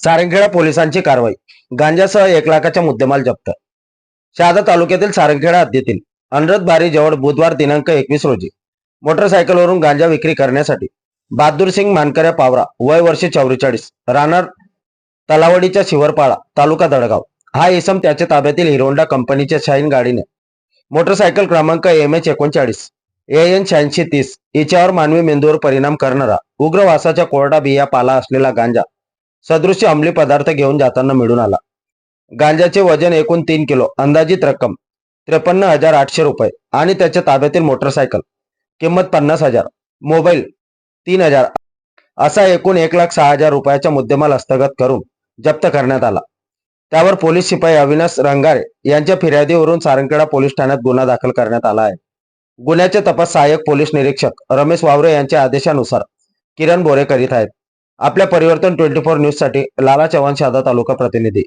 सारंगखेडा पोलिसांची कारवाई. गांजासह एक लाखाच्या मुद्देमाल जप्त. शहादा तालुक्यातील सारंगखेडा हद्दीतील अनरत बारी जवळ बुधवार दिनांक एकवीस रोजी मोटरसायकलवरून गांजा विक्री करण्यासाठी बहादूर सिंग मानकऱ्या पावरा वय वर्षे चौवेचाळीस राहणार तलावडीच्या शिवरपाळा तालुका दडगाव. हा इसम त्याच्या ताब्यातील हिरोंडा कंपनीच्या शाईन गाडीने. मोटरसायकल क्रमांक एम एच एकोणचाळीस ए एन शहाऐंशी तीस हिच्यावर मानवी मेंदूवर परिणाम करणारा उग्र वासाच्या कोरडा बिया पाला असलेला गांजा सदृश्य अंमली पदार्थ घेऊन जाताना मिळून आला. गांजाचे वजन एकूण तीन किलो अंदाजित रक्कम त्रेपन्न हजार आठशे रुपये आणि त्याच्या ताब्यातील मोटरसायकल किंमत पन्नास हजार मोबाईल तीन हजार असा एकूण एक लाख सहा हजार रुपयाचा मुद्देमाल हस्तगत करून जप्त करण्यात आला. त्यावर पोलीस शिपाई अविनाश रंगारे यांच्या फिर्यादीवरून सारंगखेडा पोलीस ठाण्यात गुन्हा दाखल करण्यात आला आहे. गुन्ह्याचे तपास सहाय्यक पोलीस निरीक्षक रमेश वावरे यांच्या आदेशानुसार किरण बोरे करीत आहेत. आपल्या परिवर्तन ट्वेंटी फोर न्यूजसाठी लाला चव्हाण शहादा तालुका प्रतिनिधी.